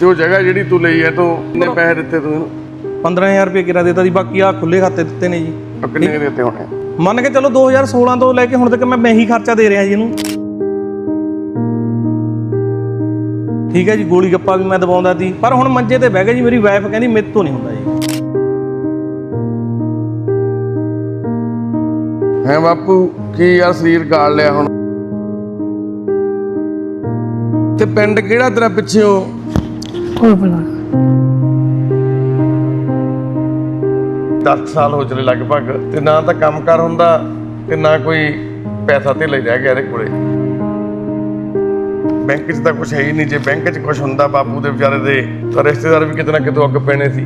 ਤੇ ਉਹ ਜਗ੍ਹਾ ਜਿਹੜੀ ਤੂੰ ਲਈ ਹੈ ਤੂੰ ਕਿੰਨੇ ਪੈਸੇ ਦਿੱਤੇ ਤੂੰ ਇਹਨੂੰ? 15000 ਰੁਪਏ ਕਿਰਾ ਦਿੱਤਾ ਜੀ ਬਾਕੀ ਆ ਖੁੱਲੇ ਖਾਤੇ ਦਿੱਤੇ ਨੇ ਜੀ। ਉਹ ਕਿੰਨੇ ਕੁ ਦਿੱਤੇ ਹੋਣੇ? ਮੰਨ ਕੇ ਚਲੋ 2016 ਤੋਂ ਲੈ ਕੇ ਹੁਣ ਤੱਕ ਮੈਂ ਮੈਂ ਹੀ ਖਰਚਾ ਦੇ ਰਿਹਾ ਜੀ ਇਹਨੂੰ। ਠੀਕ ਹੈ ਜੀ ਗੋਲੀ ਗੱਪਾ ਵੀ ਮੈਂ ਦਵਾਉਂਦਾ ਸੀ। ਪਰ ਹੁਣ ਮੰਜੇ ਤੇ ਬਹਿ ਗਿਆ ਜੀ ਮੇਰੀ ਵਾਈਫ ਕਹਿੰਦੀ ਮੇਰੇ ਤੋਂ ਨਹੀਂ ਹੁੰਦਾ ਜੀ। ਹੈ ਬਾਪੂ ਕੀ ਯਾਰ ਸਰੀਰ ਗਾਲ ਲਿਆ ਹੁਣ? ਤੇ ਪਿੰਡ ਕਿਹੜਾ ਤੇਰਾ ਪਿੱਛੇਓ ਕੋਈ ਬਣਾ 10 ਸਾਲ ਹੋ ਚਲੇ ਲਗਭਗ ਤੇ ਨਾ ਤਾਂ ਕੰਮ ਹੁੰਦਾ ਤੇ ਨਾ ਕੋਈ ਪੈਸਾ ਤੇ ਲੈ ਰਹਿ ਗਿਆ ਇਹਦੇ ਕੋਲੇ। ਬੈਂਕ 'ਚ ਤਾਂ ਕੁਝ ਹੈ ਹੀ ਨਹੀਂ। ਜੇ ਬੈਂਕ 'ਚ ਕੁਝ ਹੁੰਦਾ ਬਾਪੂ ਦੇ ਵਿਚਾਰੇ ਦੇ, ਤਾਂ ਰਿਸ਼ਤੇਦਾਰ ਵੀ ਕਿਤੇ ਨਾ ਕਿਤੇ ਅੱਗ ਪੈਣੇ ਸੀ।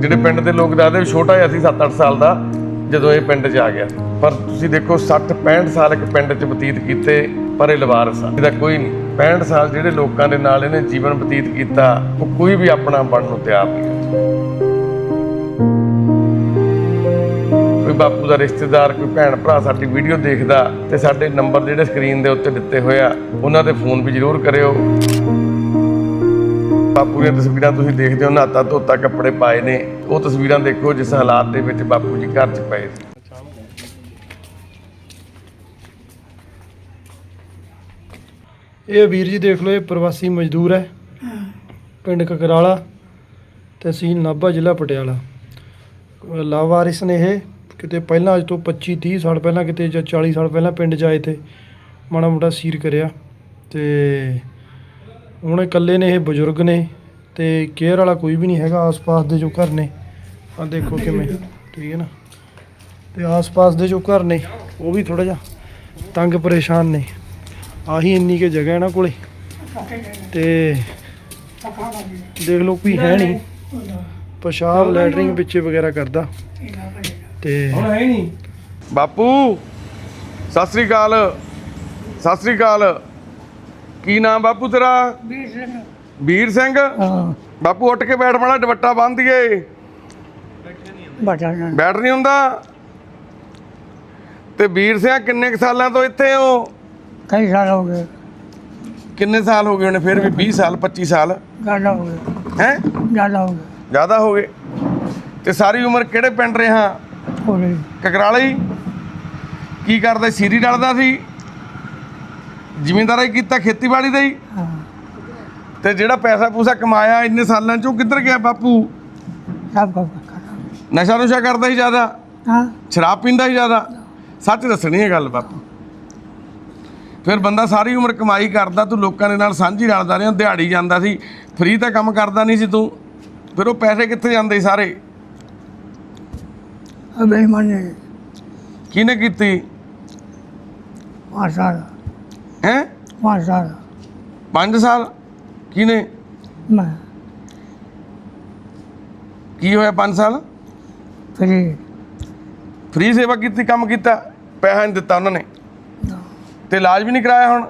ਜਿਹੜੇ ਪਿੰਡ ਦੇ ਲੋਕ ਦੱਸਦੇ ਵੀ ਛੋਟਾ ਜਿਹਾ ਸੀ 7-8 ਸਾਲ ਦਾ, ਜਦੋਂ ਇਹ ਪਿੰਡ 'ਚ ਆ ਗਿਆ। ਪਰ ਤੁਸੀਂ ਦੇਖੋ 60-65 ਸਾਲ ਇੱਕ ਪਿੰਡ 'ਚ ਬਤੀਤ ਕੀਤੇ, ਪਰ ਇਹ ਲਵਾਰਸ ਆ। ਇਹਦਾ ਕੋਈ ਨਹੀਂ। 65 ਸਾਲ ਜਿਹੜੇ ਲੋਕਾਂ ਦੇ ਨਾਲ ਇਹਨੇ ਜੀਵਨ ਬਤੀਤ ਕੀਤਾ, ਉਹ ਕੋਈ ਵੀ ਆਪਣਾ ਬਣਨ ਨੂੰ ਤਿਆਰ ਨਹੀਂ ਕੋਈ ਬਾਪੂ ਦਾ ਰਿਸ਼ਤੇਦਾਰ, ਕੋਈ ਭੈਣ ਭਰਾ ਸਾਡੀ ਵੀਡੀਓ ਦੇਖਦਾ ਤੇ ਸਾਡੇ ਨੰਬਰ ਜਿਹੜੇ ਸਕਰੀਨ ਦੇ ਉੱਤੇ ਦਿੱਤੇ ਹੋਏ ਆ, ਉਹਨਾਂ ਤੇ ਫੋਨ ਵੀ ਜ਼ਰੂਰ ਕਰਿਓ। ਬਾਪੂ ਦੀਆਂ ਤਸਵੀਰਾਂ ਤੁਸੀਂ ਦੇਖਦੇ ਹੋ ਨਾਤਾ ਧੋਤਾ, ਕੱਪੜੇ ਪਾਏ ਨੇ। ਉਹ ਤਸਵੀਰਾਂ ਦੇਖੋ ਜਿਸ ਹਾਲਾਤ ਦੇ ਵਿੱਚ ਬਾਪੂ ਜੀ ਘਰ 'ਚ ਪਏ ਸੀ। ਇਹ ਵੀਰ ਜੀ ਦੇਖ ਲਓ ਇਹ ਪ੍ਰਵਾਸੀ ਮਜ਼ਦੂਰ ਹੈ। ਪਿੰਡ ਕਕਰਾਲਾ ਤਹਿਸੀਲ ਨਾਭਾ ਜ਼ਿਲ੍ਹਾ ਪਟਿਆਲਾ। ਲਾਵਾਰਿਸ ਨੇ ਇਹ ਕਿਤੇ ਪਹਿਲਾਂ ਅੱਜ ਤੋਂ 25 30 ਸਾਲ ਪਹਿਲਾਂ ਕਿਤੇ ਜਾਂ 40 ਸਾਲ ਪਹਿਲਾਂ ਪਿੰਡ ਆਏ ਤੇ ਮਾੜਾ ਮੋਟਾ ਸੀਰ ਕਰਿਆ ਤੇ ਹੁਣ ਇਕੱਲੇ ਨੇ ਇਹ ਬਜ਼ੁਰਗ ਨੇ ਤੇ ਕੇਅਰ ਵਾਲਾ ਕੋਈ ਵੀ ਨਹੀਂ ਹੈਗਾ ਆਸ-ਪਾਸ ਦੇ ਜੋ ਘਰ ਨੇ। ਆ ਦੇਖੋ ਕਿਵੇਂ ਠੀਕ ਹੈ ਨਾ? ਤੇ ਆਸ-ਪਾਸ ਦੇ ਜੋ ਘਰ ਨੇ ਉਹ ਵੀ ਥੋੜਾ ਜਿਹਾ ਤੰਗ ਪਰੇਸ਼ਾਨ ਨੇ। ਆਹੀ ਇੰਨੀ ਕੇ ਜਗ੍ਹਾ ਇਹਨਾਂ ਕੋਲੇ। ਤੇ ਦੇਖ ਲਓ ਕੋਈ ਹੈ ਨਹੀਂ। ਪਿਸ਼ਾਬ ਲੈਟਰਿੰਗ ਵਿੱਚੇ ਵਗੈਰਾ ਕਰਦਾ। ਤੇ ਹੁਣ ਹੈ ਨਹੀਂ। ਬਾਪੂ ਸਤਿ ਸ੍ਰੀ ਅਕਾਲ। ਸਤਿ ਸ੍ਰੀ ਅਕਾਲ। ਕੀ ਨਾਮ ਬਾਪੂ ਤੇਰਾ? ਵੀਰ ਸਿੰਘ। ਹਾਂ। ਬਾਪੂ ਉੱਠ ਕੇ ਬੈਠ ਮਾੜਾ ਦੁਪੱਟਾ ਬੰਨ੍ਹ ਦਈਏ। ਬੈਠ ਨਹੀਂ ਹੁੰਦਾ। ਤੇ ਵੀਰ ਸਿੰਘ ਕਿੰਨੇ ਕੁ ਸਾਲਾਂ ਤੋਂ ਇੱਥੇ ਹੋ? ਕਈ ਸਾਲ ਹੋ ਗਏ। ਕਿੰਨੇ ਸਾਲ ਹੋ ਗਏ ਉਹਨੇ ਫਿਰ ਵੀ 20 ਸਾਲ 25 ਸਾਲ? ਜ਼ਿਆਦਾ ਹੋ ਗਏ। ਹੈ? ਜ਼ਿਆਦਾ ਹੋ ਗਏ। ਜ਼ਿਆਦਾ ਹੋ ਗਏ। ਤੇ ਸਾਰੀ ਉਮਰ ਕਿਹੜੇ ਪਿੰਡ ਰਿਹਾ? ਕਕਰਾਲੇ ਹੀ? ਕੀ ਕਰਦਾ ਸੀ? ਸੀਰੀ ਡਲਦਾ ਸੀ? ਜ਼ਿਮੀਂਦਾਰੀ ਕੀਤਾ ਖੇਤੀਬਾੜੀ ਦਾ ਹੀ? ਤੇ ਜਿਹੜਾ ਪੈਸਾ ਪੂਸਾ ਕਮਾਇਆ ਇੰਨੇ ਸਾਲਾਂ ਚ ਉਹ ਕਿੱਧਰ ਗਿਆ ਬਾਪੂ? ਕੁਝ ਕਰਦਾ। ਨਸ਼ਾ ਨੁਸ਼ਾ ਕਰਦਾ ਸੀ ਜ਼ਿਆਦਾ? ਹਾਂ। ਸ਼ਰਾਬ ਪੀਂਦਾ ਸੀ ਜ਼ਿਆਦਾ? ਸੱਚ ਦੱਸਣੀ ਹੈ ਗੱਲ ਬਾਪੂ। ਫਿਰ ਬੰਦਾ ਸਾਰੀ ਉਮਰ ਕਮਾਈ ਕਰਦਾ ਤੂੰ ਲੋਕਾਂ ਦੇ ਨਾਲ ਸਾਂਝੀ ਰਲਦਾ ਰਿਹਾ ਦਿਹਾੜੀ ਜਾਂਦਾ ਸੀ ਫ੍ਰੀ ਤਾਂ ਕੰਮ ਕਰਦਾ ਨਹੀਂ ਸੀ ਤੂੰ ਫਿਰ ਉਹ ਪੈਸੇ ਕਿੱਥੇ ਜਾਂਦੇ ਸਾਰੇ? ਅਬੇ ਮਨੇ ਕਿਹਨੇ ਕੀਤੀ? ਮਾਸਾ ਹੈ? ਮਾਸਾ 5 ਸਾਲ? ਕਿਹਨੇ? ਮੈਂ। ਕੀ ਹੋਇਆ 5 ਸਾਲ? ਫਰੀ। ਫ੍ਰੀ ਸੇਵਾ ਕੀਤੀ ਕੰਮ ਕੀਤਾ ਪੈਸਾ ਨਹੀਂ ਦਿੱਤਾ ਉਹਨਾਂ ਨੇ। ਤੇ ਇਲਾਜ ਵੀ ਨਹੀਂ ਕਰਾਇਆ ਹੁਣ।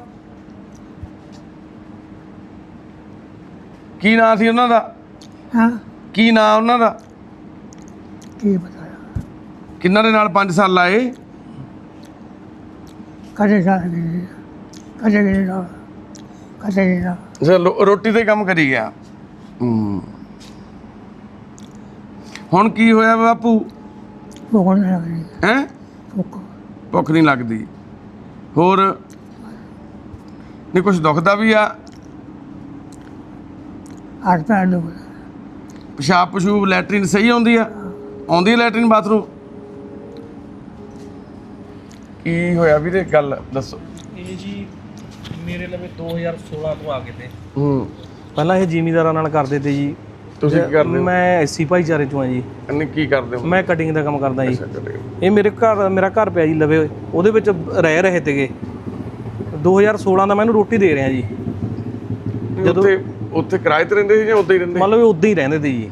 ਕੀ ਨਾਂ ਸੀ ਉਹਨਾਂ ਦਾ? ਹਾਂ। ਕੀ ਨਾਂ ਉਹਨਾਂ ਦਾ? ਕੀ ਬਤਾਇਆ ਕਿੰਨਾਂ ਦੇ ਨਾਲ 5 ਸਾਲ ਲਾਏ? ਕਦੇ ਗਏ ਕਦੇ ਗਏ ਨਾ ਕਦੇ ਗਏ ਨਾ ਅੱਛਾ, ਰੋਟੀ ਤੇ ਕੰਮ ਕਰੀ ਗਿਆ। ਹੂੰ। ਹੁਣ ਕੀ ਹੋਇਆ ਬਾਪੂ? ਭੁੱਖ ਨਹੀਂ ਲੱਗਦੀ। ਹੈ? ਭੁੱਖ। ਭੁੱਖ ਨਹੀਂ ਲੱਗਦੀ। ਹੋਰ? ਨਹੀਂ ਕੁਝ ਦੁਖਦਾ ਵੀ ਆ? ਹੱਥ ਪੈਰ ਦੁਖ ਪਿਸ਼ਾਬ ਪਸ਼ੂਬ ਲੈਟਰਿਨ ਸਹੀ ਆਉਂਦੀ ਆ? ਆਉਂਦੀ ਹੈ ਲੈਟਰਿਨ ਬਾਥਰੂਮ? ਕੀ ਹੋਇਆ ਵੀਰੇ ਗੱਲ ਦੱਸੋ। ਇਹ ਜੀ ਮੇਰੇ ਲਵੇ 2016 ਤੋਂ ਆ ਗਏ ਤੇ। ਹੂੰ। ਪਹਿਲਾਂ ਇਹ ਜ਼ਿਮੀਦਾਰਾਂ ਨਾਲ ਕਰਦੇ ਤੇ ਜੀ। ਤੁਸੀਂ ਕੀ ਕਰਦੇ ਹੋ? ਮੈਂ ਐਸੀ ਭਾਈਚਾਰੇ ਚੋਂ ਆ ਜੀ। ਇਹਨੇ ਕੀ ਕਰਦੇ ਹੋ? ਮੈਂ ਕਟਿੰਗ ਦਾ ਕੰਮ ਕਰਦਾ ਜੀ। ਅੱਛਾ। ਇਹ ਮੇਰੇ ਘਰ ਮੇਰਾ ਘਰ ਪਿਆ ਜੀ ਲਵੇ ਉਹਦੇ ਵਿੱਚ ਰਹਿ ਰਹੇ ਤੇਗੇ 2016 ਦਾ ਮੈਂ ਇਹਨੂੰ ਰੋਟੀ ਦੇ ਰਿਹਾ ਜੀ। ਨਹੀਂ, ਉੱਥੇ ਉੱਥੇ ਕਿਰਾਏ ਤੇ ਰਹਿੰਦੇ ਸੀ ਜਾਂ ਉੱਦਾਂ ਹੀ ਰਹਿੰਦੇ? ਮਤਲਬ ਇਹ ਉਦਾਂ ਹੀ ਰਹਿੰਦੇ ਤੇ ਜੀ।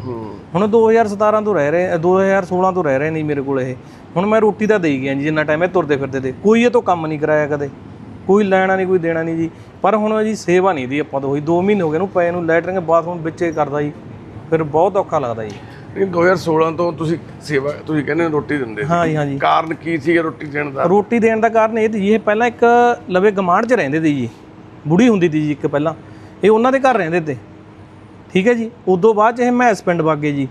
ਹੁਣ 2017 ਤੋਂ ਰਹਿ ਰਹੇ ਅ, 2016 ਤੋਂ ਰਹਿ ਰਹੇ ਨਹੀਂ ਮੇਰੇ ਕੋਲ ਇਹ। ਹੁਣ ਮੈਂ ਰੋਟੀ ਤਾਂ ਦੇਈ ਗਿਆ ਜੀ ਜਿੰਨਾ ਟਾਈਮ ਇਹ ਤੁਰਦੇ ਫਿਰਦੇ ਤੇ। ਕੋਈ ਇਹ ਤੋਂ ਕੰਮ ਨਹੀਂ ਕਰਾਇਆ ਕਦੇ। ਕੋਈ ਲੈਣਾ ਨਹੀਂ ਕੋਈ ਦੇਣਾ ਨਹੀਂ ਜੀ। ਪਰ ਹੁਣ ਜੀ ਸੇਵਾ ਨਹੀਂ ਦੀ ਆਪਾਂ ਤੋਂ ਹੋਈ। 2 ਮਹੀਨੇ ਹੋ ਗਏ ਨੂੰ ਪਏ ਨੂੰ। ਲੈਟਰਿੰਗ ਬਾਥਰੂਮ ਵਿੱਚੇ ਕਰਦਾ ਜੀ। ਫਿਰ ਬਹੁਤ ਔਖਾ ਲੱਗਦਾ ਜੀ। ਨਹੀਂ 2016 ਤੋਂ ਤੁਸੀਂ ਸੇਵਾ ਤੁਸੀਂ ਕਹਿੰਦੇ ਹੋ ਰੋਟੀ ਦਿੰਦੇ ਸੀ। ਹਾਂ ਜੀ ਹਾਂ ਜੀ ਕਾਰਨ ਕੀ ਸੀ ਰੋਟੀ ਦੇਣ ਦਾ? ਰੋਟੀ ਦੇਣ ਦਾ ਕਾਰਨ ਇਹ ਸੀ ਜੀ ਇਹ ਪਹਿਲਾਂ ਇੱਕ ਲਵੇ ਗਮਾਂਡ 'ਚ ਰਹਿੰਦੇ ਸੀ ਜੀ। ਬੁੜੀ ਹੁੰਦੀ ਸੀ ਜੀ ਇੱਕ ਪਹਿਲਾਂ। ਇਹ ਉਹਨਾਂ ਦੇ ਘਰ ਰਹਿੰਦੇ ਤੇ। ਠੀਕ ਹੈ ਜੀ? ਉਦੋਂ ਬਾਅਦ ਚ ਇਹ ਮੈਸ ਪਿੰਡ ਵਾਗੇ ਜੀ।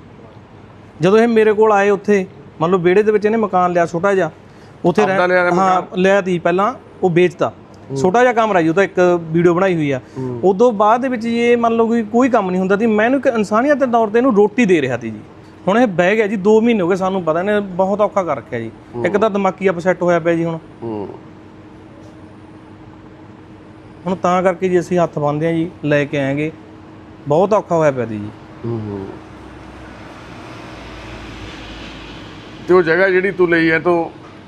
ਜਦੋਂ ਇਹ ਮੇਰੇ ਕੋਲ ਆਏ ਉੱਥੇ ਮੰਨ ਲਓ ਵਿਹੜੇ ਦੇ ਵਿੱਚ ਇਹਨੇ ਮਕਾਨ ਲਿਆ ਛੋਟਾ ਜਿਹਾ। ਉੱਥੇ ਆਪਦਾ ਲਿਆ ਰਹਿ ਹਾਂ ਲਿਆ ਤੀ ਪਹਿਲਾਂ ਉਹ ਵੇਚਤਾ। ਛੋਟਾ ਜਿਹਾ ਕਮਰਾ ਜੀ ਉਹਦਾ ਇੱਕ ਵੀਡੀਓ ਬਣਾਈ ਹੋਈ ਆ। ਉਦੋਂ ਬਾਅਦ ਦੇ ਵਿੱਚ ਇਹ ਮੰਨ ਲਓ ਕੋਈ ਕੋਈ ਕੰਮ ਨਹੀਂ ਹੁੰਦਾ ਸੀ ਮੈਨੂੰ ਇੱਕ ਇਨਸਾਨੀਅਤ ਦੇ ਤੌਰ ਤੇ ਇਹਨੂੰ ਰੋਟੀ ਦੇ ਰਿਹਾ ਸੀ ਜੀ। ਹੁਣ ਇਹ ਬਹਿ ਗਿਆ ਜੀ 2 ਮਹੀਨੇ ਹੋ ਗਏ ਸਾਨੂੰ ਪਤਾ ਇਹਨੇ ਬਹੁਤ ਔਖਾ ਕਰ ਰੱਖਿਆ ਜੀ। ਇੱਕ ਤਾਂ ਦਿਮਾਗੀ ਅਪਸੈਟ ਹੋਇਆ ਪਿਆ ਜੀ ਹੁਣ। ਹੁਣ ਤਾਂ ਕਰਕੇ ਜੀ ਅਸੀਂ ਹੱਥ ਬੰਨ੍ਹਦੇ ਆ ਜੀ ਲੈ ਕੇ ਆਏਗੇ। ਬਹੁਤ ਔਖਾ ਹੋਇਆ ਪਿਆ ਜੀ। ਤੇ ਉਹ ਜਗ੍ਹਾ ਜਿਹੜੀ ਤੂੰ ਲਈ ਹੈ ਤੂੰ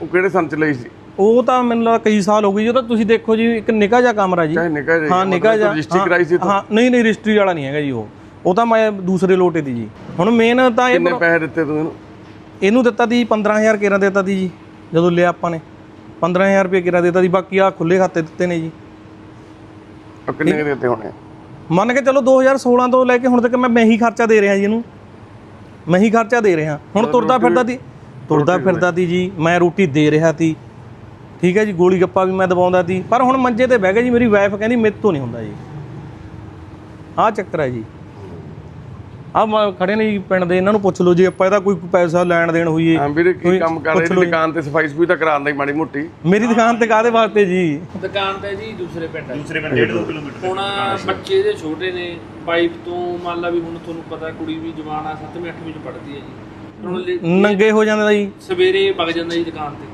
ਉਹ ਕਿਹੜੇ ਸੰਨ ਚ ਲਈ ਸੀ? ਉਹ ਤਾਂ ਮੈਨੂੰ ਲੱਗਦਾ ਕਈ ਸਾਲ ਹੋ ਗਏ ਜੀ ਉਹ ਤਾਂ ਤੁਸੀਂ ਦੇਖੋ ਜੀ ਇੱਕ ਨਿੱਕਾ ਜਿਹਾ ਕਮਰਾ ਜੀ। ਚਾਹੇ ਨਿਕਾ ਜਾਈ ਹਾਂ ਨਿੱਕਾ ਜਿਹਾ। ਰਜਿਸਟਰੀ ਹਾਂ, ਕਰਾਈ ਸੀ ਤੂੰ। ਹਾਂ ਨਹੀਂ ਨਹੀਂ ਰਜਿਸਟਰੀ ਵਾਲਾ ਨਹੀਂ ਹੈਗਾ ਜੀ ਉਹ। ਉਹ ਤਾਂ ਮੈਂ ਦੂਸਰੇ ਲੋਟੇ ਦੀ ਜੀ। ਹੁਣ ਮੇਨ ਤਾਂ ਇਹ ਕਿੰਨੇ ਪੈਸੇ ਦਿੱਤੇ ਤੂੰ ਇਹਨੂੰ? ਇਹਨੂੰ ਦਿੱਤਾ ਦੀ 15000 ਕਿਰਾਂ ਦਿੱਤਾ ਦੀ ਜੀ ਜਦੋਂ ਲਿਆ ਆਪਾਂ ਨੇ। 15000 ਰੁਪਏ ਕਿਰਾਂ ਦਿੱਤਾ ਦੀ ਬਾਕੀ ਆ ਖੁੱਲੇ ਖਾਤੇ ਦਿੱਤੇ ਨੇ ਜੀ। ਉਹ ਕਿੰਨੇ ਕੁ ਦਿੱਤੇ ਹੋਣੇ? ਮੰਨ ਕੇ ਚਲੋ 2016 ਤੋਂ ਲੈ ਕੇ ਹੁਣ ਤੱਕ ਮੈਂ ਮੈਂ ਹੀ ਖਰਚਾ ਦੇ ਰਿਹਾ ਜੀ ਇਹਨੂੰ। ਮੈਂ ਹੀ ਖਰਚਾ ਦੇ ਰਿਹਾ। ਹੁਣ ਤੁਰਦਾ ਫਿਰਦਾ ਤੀ ਤੁਰਦਾ ਫਿਰਦਾ ਤੀ ਜੀ ਮੈਂ ਰੋਟੀ ਦੇ ਰਿਹਾ ਤੀ। ਠੀਕ ਹੈ ਜੀ ਗੋਲੀ ਗੱਪਾ ਵੀ ਮੈਂ ਦਬਾਉਂਦਾ ਤੀ ਪਰ ਹੁਣ ਮੰਜੇ ਤੇ ਬਹਿ ਗਿਆ ਜੀ ਮੇਰੀ ਵਾਈਫ ਕਹਿੰਦੀ ਮੇਰੇ ਤੋਂ ਨਹੀਂ ਹੁੰਦਾ ਜੀ। ਆਹ ਚੱਕਰ ਹੈ ਜੀ। ਆ ਖੜੇ ਨੇ ਜੀ ਪਿੰਡ ਦੇ ਇਹਨਾਂ ਨੂੰ ਪੁੱਛ ਲਓ ਜੀ ਆਪਾਂ ਇਹਦਾ ਕੋਈ ਪੈਸਾ ਲੈਣ ਦੇਣ ਹੋਈਏ। ਹਾਂ ਵੀਰੇ ਕੀ ਕੰਮ ਕਰ ਰਹੇ ਨੇ? ਦੁਕਾਨ ਤੇ ਸਫ਼ਾਈ ਸਫ਼ਾਈ ਤਾਂ ਕਰਾਉਂਦਾ ਹੀ ਮਾੜੀ ਮੋਟੀ। ਮੇਰੀ ਦੁਕਾਨ ਤੇ ਕਾਹਦੇ ਵਾਸਤੇ ਜੀ? ਦੁਕਾਨ ਤੇ ਜੀ ਦੂਸਰੇ ਪਿੰਡ ਦੂਸਰੇ ਪਿੰਡ 1.5 ਕਿਲੋਮੀਟਰ ਹੁਣ ਬੱਚੇ ਦੇ ਛੋਟੇ ਨੇ ਵਾਈਫ ਤੋਂ ਮੰਨ ਲਾ ਵੀ ਹੁਣ ਤੁਹਾਨੂੰ ਪਤਾ ਕੁੜੀ ਵੀ ਜਵਾਨ ਆ 7ਵੀਂ 8ਵੀਂ ਚ ਪੜ੍ਹਦੀ ਹੈ ਜੀ। ਨੰਗੇ ਹੋ ਜਾਂਦਾ ਜੀ। ਸਵੇਰੇ ਵਗ ਜਾਂਦਾ ਜੀ ਦੁਕਾਨ ਤੇ।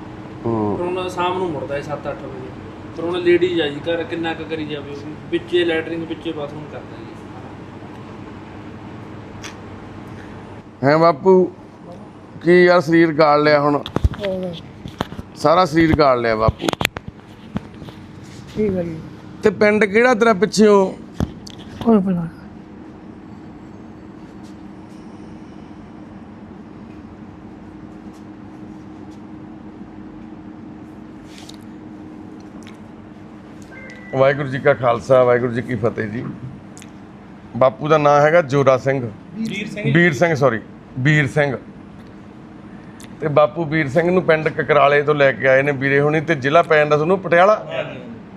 ਹੁਣ ਸ਼ਾਮ ਨੂੰ ਮੁੜਦਾ ਹੈ 7-8 ਵਜੇ। ਫਿਰ ਹੁਣ ਲੇਡੀਜ਼ ਆ ਜੀ ਘਰ ਕਿੰਨਾ ਕੁ ਕਰੀ ਜਾਵੇ ਉਹ? ਵੀ ਵਿੱਚੇ ਲੈਟਰਿੰਗ ਵਿੱਚੇ ਬਾਥਰੂਮ ਕਰਦਾ ਜੀ। ਹੈ ਬਾਪੂ ਕੀ ਯਾਰ ਸਰੀਰ ਗਾਲ ਲਿਆ ਹੁਣ? ਸਾਰਾ ਸਰੀਰ ਗਾਲ ਲਿਆ ਬਾਪੂ। ਹੈ ਜੀ ਤੇ ਪਿੰਡ ਕਿਹੜਾ ਤੇਰਾ ਪਿੱਛੇਓ ਕੋਈ ਪਤਾ ਵਾਹਿਗੁਰੂ ਜੀ ਕਾ ਖਾਲਸਾ ਵਾਹਿਗੁਰੂ ਜੀ ਕੀ ਫਤਿਹ ਜੀ। ਬਾਪੂ ਦਾ ਨਾਮ ਹੈਗਾ ਜੋਰਾ ਸਿੰਘ। ਵੀਰ ਸਿੰਘ ਵੀਰ ਸਿੰਘ ਸੌਰੀ ਵੀਰ ਸਿੰਘ। ਤੇ ਬਾਪੂ ਵੀਰ ਸਿੰਘ ਨੂੰ ਪਿੰਡ ਕਕਰਾਲੇ ਤੋਂ ਲੈ ਕੇ ਆਏ ਨੇ ਵੀਰੇ ਹੁਣੀ ਤੇ ਜ਼ਿਲ੍ਹਾ ਪੈ ਜਾਂਦਾ ਤੁਹਾਨੂੰ ਪਟਿਆਲਾ?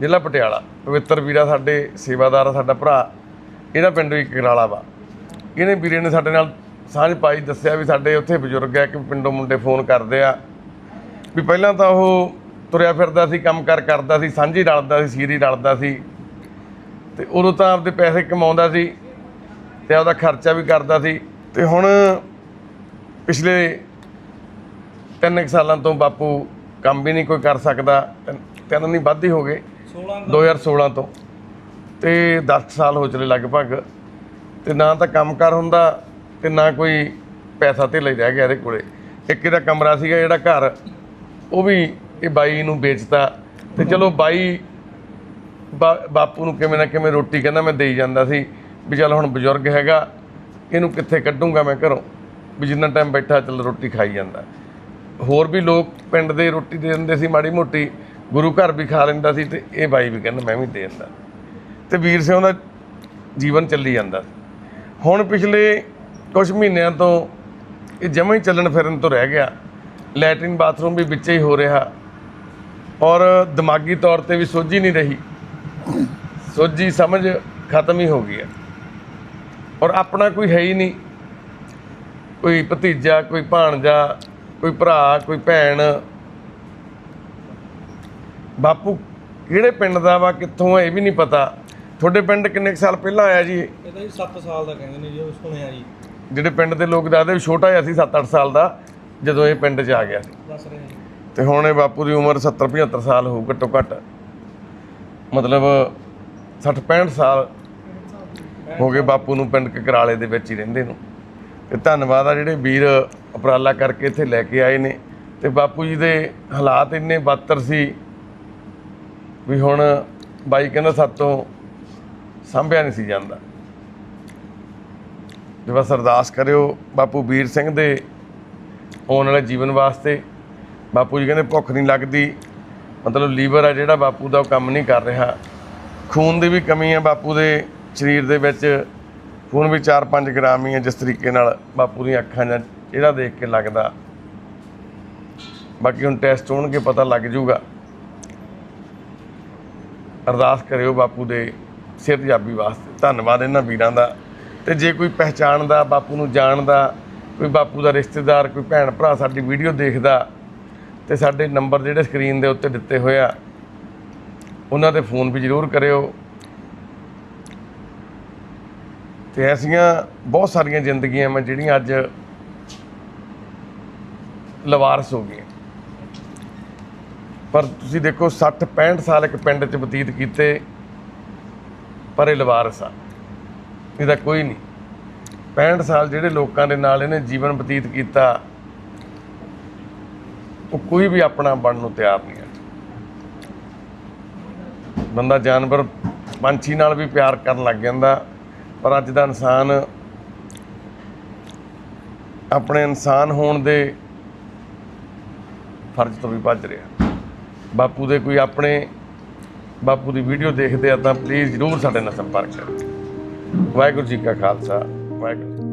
ਜ਼ਿਲ੍ਹਾ ਪਟਿਆਲਾ। ਪਵਿੱਤਰ ਵੀਰਾ ਸਾਡੇ ਸੇਵਾਦਾਰ ਆ ਸਾਡਾ ਭਰਾ। ਇਹਦਾ ਪਿੰਡ ਵੀ ਕਕਰਾਲਾ ਵਾ। ਇਹਨੇ ਵੀਰੇ ਨੇ ਸਾਡੇ ਨਾਲ ਸਾਂਝ ਪਾਈ ਦੱਸਿਆ ਵੀ ਸਾਡੇ ਉੱਥੇ ਬਜ਼ੁਰਗ ਆ ਕਿ ਪਿੰਡੋਂ ਮੁੰਡੇ ਫੋਨ ਕਰਦੇ ਆ। ਵੀ ਪਹਿਲਾਂ ਤਾਂ ਉਹ ਤੁਰਿਆ ਫਿਰਦਾ ਸੀ ਕੰਮ ਕਰ ਕਰਦਾ ਸੀ ਸਾਂਝੀ ਰਲਦਾ ਸੀ ਸੀਰੀ ਰਲਦਾ ਸੀ। ਤੇ ਉਦੋਂ ਤਾਂ ਆਪਦੇ ਪੈਸੇ ਕਮਾਉਂਦਾ ਸੀ ਤੇ ਆਪਦਾ ਖਰਚਾ ਵੀ ਕਰਦਾ ਸੀ। ਤੇ ਹੁਣ ਪਿਛਲੇ ਤਿੰਨ ਕੁ ਸਾਲਾਂ ਤੋਂ ਬਾਪੂ ਕੰਮ ਵੀ ਨਹੀਂ ਕੋਈ ਕਰ ਸਕਦਾ ਤਿੰਨ- ਨਹੀਂ ਵੱਧ ਹੀ ਹੋ ਗਏ। 16 2016 ਤੋਂ। ਤੇ 10 ਸਾਲ ਹੋ ਚਲੇ ਲਗਭਗ। ਤੇ ਨਾ ਤਾਂ ਕੰਮ ਕਰ ਹੁੰਦਾ ਤੇ ਨਾ ਕੋਈ ਪੈਸਾ ਤੇ ਲੈ ਰਹਿ ਗਿਆ ਇਹਦੇ ਕੋਲੇ। ਇੱਕ ਇਹਦਾ ਕਮਰਾ ਸੀਗਾ ਜਿਹੜਾ ਘਰ ਉਹ ਵੀ ਇਹ ਬਾਈ ਨੂੰ ਵੇਚਤਾ ਤੇ ਚਲੋ ਬਾਈ ਬਾ- ਬਾਪੂ ਨੂੰ ਕਿਵੇਂ ਨਾ ਕਿਵੇਂ ਰੋਟੀ ਕਹਿੰਦਾ ਮੈਂ ਦੇਈ ਜਾਂਦਾ ਸੀ ਵੀ ਚੱਲ ਹੁਣ ਬਜ਼ੁਰਗ ਹੈਗਾ, ਇਹਨੂੰ ਕਿੱਥੇ ਕੱਢੂੰਗਾ ਮੈਂ ਘਰੋਂ? ਵੀ ਜਿੰਨਾ ਟਾਈਮ ਬੈਠਾ ਚੱਲ ਰੋਟੀ ਖਾਈ ਜਾਂਦਾ। ਹੋਰ ਵੀ ਲੋਕ ਪਿੰਡ ਦੇ ਰੋਟੀ ਦੇ ਦਿੰਦੇ ਸੀ ਮਾੜੀ ਮੋਟੀ, ਗੁਰੂ ਘਰ ਵੀ ਖਾ ਲੈਂਦਾ ਸੀ ਤੇ ਇਹ ਬਾਈ ਵੀ ਕਹਿੰਦਾ ਮੈਂ ਵੀ ਦੇ ਦਿੰਦਾ। ਤੇ ਵੀਰ ਸਿੰਘ ਦਾ ਜੀਵਨ ਚੱਲੀ ਜਾਂਦਾ ਹੁਣ ਪਿਛਲੇ ਕੁਝ ਮਹੀਨਿਆਂ ਤੋਂ ਇਹ ਜਮਾਂ ਹੀ ਚੱਲਣ ਫਿਰਨ ਤੋਂ ਰਹਿ ਗਿਆ। ਲੈਟਰਿਨ ਬਾਥਰੂਮ ਵੀ ਵਿੱਚੇ ਹੀ ਹੋ ਰਿਹਾ। ਔਰ ਦਿਮਾਗੀ ਤੌਰ ਤੇ ਵੀ ਸੋਝੀ ਨਹੀਂ ਰਹੀ। ਸੋਝੀ ਸਮਝ ਖਤਮ ਹੀ ਹੋ ਗਈ ਹੈ। ਔਰ ਆਪਣਾ ਕੋਈ ਹੈ ਹੀ ਨਹੀਂ। ਕੋਈ ਭਤੀਜਾ ਕੋਈ ਭਾਣਜਾ ਕੋਈ ਭਰਾ ਕੋਈ ਭੈਣ। ਬਾਪੂ ਕਿਹੜੇ ਪਿੰਡ ਦਾ ਵਾ ਕਿੱਥੋਂ ਆ ਇਹ ਵੀ ਨਹੀਂ ਪਤਾ। ਤੁਹਾਡੇ ਪਿੰਡ ਕਿੰਨੇ ਸਾਲ ਪਹਿਲਾਂ ਆਇਆ ਜੀ? ਇਹ? ਇਹ ਤਾਂ ਜੀ 7 ਸਾਲ ਦਾ ਕਹਿੰਦੇ ਨੇ ਜੀ ਉਹ ਸੁਣਿਆ ਜੀ ਜਿਹੜੇ ਪਿੰਡ ਦੇ ਲੋਕ ਦੱਸਦੇ ਛੋਟਾ ਜਿਹਾ ਸੀ 7-8 ਸਾਲ ਦਾ ਜਦੋਂ ਇਹ ਪਿੰਡ 'ਚ ਆ ਗਿਆ ਸੀ। ਦੱਸ ਰਹੇ ਜੀ। ਤੇ ਹੁਣ ਇਹ ਬਾਪੂ ਦੀ ਉਮਰ 70-75 ਸਾਲ ਹੋਊ ਘੱਟੋ ਘੱਟ। ਮਤਲਬ 60-65 ਸਾਲ ਹੋ ਗਏ ਬਾਪੂ ਨੂੰ ਪਿੰਡ ਕਕਰਾਲੇ ਦੇ ਵਿੱਚ ਹੀ ਰਹਿੰਦੇ ਨੂੰ। ਤੇ ਧੰਨਵਾਦ ਆ ਜਿਹੜੇ ਵੀਰ ਉਪਰਾਲਾ ਕਰਕੇ ਇੱਥੇ ਲੈ ਕੇ ਆਏ ਨੇ। ਤੇ ਬਾਪੂ ਜੀ ਦੇ ਹਾਲਾਤ ਇੰਨੇ ਬੱਤਰ ਸੀ ਵੀ ਹੁਣ ਬਾਈ ਕਹਿੰਦਾ ਸਾਤੋਂ ਸੰਭਿਆ ਨਹੀਂ ਸੀ ਜਾਂਦਾ। ਤੇ ਬਸ ਅਰਦਾਸ ਕਰਿਓ ਬਾਪੂ ਵੀਰ ਸਿੰਘ ਦੇ ਆਉਣ ਵਾਲੇ ਜੀਵਨ ਵਾਸਤੇ ਬਾਪੂ ਜੀ ਕਹਿੰਦੇ ਭੁੱਖ ਨਹੀਂ ਲੱਗਦੀ। ਮਤਲਬ ਲੀਵਰ ਆ ਜਿਹੜਾ ਬਾਪੂ ਦਾ, ਉਹ ਕੰਮ ਨਹੀਂ ਕਰ ਰਿਹਾ। ਖੂਨ ਦੀ ਵੀ ਕਮੀ ਹੈ ਬਾਪੂ ਦੇ ਸਰੀਰ ਦੇ ਵਿੱਚ। ਖੂਨ ਵੀ 4-5 ਗ੍ਰਾਮ ਹੀ ਹੈ ਜਿਸ ਤਰੀਕੇ ਨਾਲ ਬਾਪੂ ਦੀਆਂ ਅੱਖਾਂ ਜਾਂ ਜਿਹੜਾ ਦੇਖ ਕੇ ਲੱਗਦਾ। ਬਾਕੀ ਹੁਣ ਟੈਸਟ ਹੋਣਗੇ, ਪਤਾ ਲੱਗ ਜਾਊਗਾ। ਅਰਦਾਸ ਕਰਿਓ ਬਾਪੂ ਦੇ ਸਿਰਜਾਬੀ ਵਾਸਤੇ। ਧੰਨਵਾਦ ਇਹਨਾਂ ਵੀਰਾਂ ਦਾ। ਤੇ ਜੇ ਕੋਈ ਪਹਿਚਾਣਦਾ, ਬਾਪੂ ਨੂੰ ਜਾਣਦਾ, ਕੋਈ ਬਾਪੂ ਦਾ ਰਿਸ਼ਤੇਦਾਰ, ਕੋਈ ਭੈਣ ਭਰਾ ਸਾਡੀ ਵੀਡੀਓ ਦੇਖਦਾ ਤੇ ਸਾਡੇ ਨੰਬਰ ਜਿਹੜੇ ਸਕਰੀਨ ਦੇ ਉੱਤੇ ਦਿੱਤੇ ਹੋਏ ਆ, ਉਹਨਾਂ ਤੇ ਫੋਨ ਵੀ ਜ਼ਰੂਰ ਕਰਿਓ। ਤੇ ਐਸੀਆਂ ਬਹੁਤ ਸਾਰੀਆਂ ਜ਼ਿੰਦਗੀਆਂ ਮੈਂ ਜਿਹੜੀਆਂ ਅੱਜ ਲਵਾਰਸ ਹੋ ਗਈਆਂ। ਪਰ ਤੁਸੀਂ ਦੇਖੋ 60 65 ਸਾਲ ਇੱਕ ਪਿੰਡ 'ਚ ਬਤੀਤ ਕੀਤੇ, ਪਰ ਇਹ ਲਵਾਰਸ ਆ। ਇਹਦਾ ਕੋਈ ਨਹੀਂ। 65 ਸਾਲ ਜਿਹੜੇ ਲੋਕਾਂ ਦੇ ਨਾਲ ਇਹਨੇ ਜੀਵਨ ਬਤੀਤ ਕੀਤਾ ਉਹ ਕੋਈ ਵੀ ਆਪਣਾ ਬਣਨ ਨੂੰ ਤਿਆਰ ਨਹੀਂ ਹੈ। ਬੰਦਾ ਜਾਨਵਰ ਪੰਛੀ ਨਾਲ ਵੀ ਪਿਆਰ ਕਰਨ ਲੱਗ ਜਾਂਦਾ, ਪਰ ਅੱਜ ਦਾ ਇਨਸਾਨ ਆਪਣੇ ਇਨਸਾਨ ਹੋਣ ਦੇ ਫਰਜ਼ ਤੋਂ ਵੀ ਭੱਜ ਰਿਹਾ। ਬਾਪੂ ਦੇ ਕੋਈ ਆਪਣੇ, ਬਾਪੂ ਦੀ ਵੀਡੀਓ ਦੇਖਦੇ ਆ ਤਾਂ ਪਲੀਜ਼ ਜਰੂਰ ਸਾਡੇ ਨਾਲ ਸੰਪਰਕ ਕਰੋ। ਵਾਹਿਗੁਰੂ ਜੀ ਕਾ ਖਾਲਸਾ, ਵਾਹਿਗੁਰੂ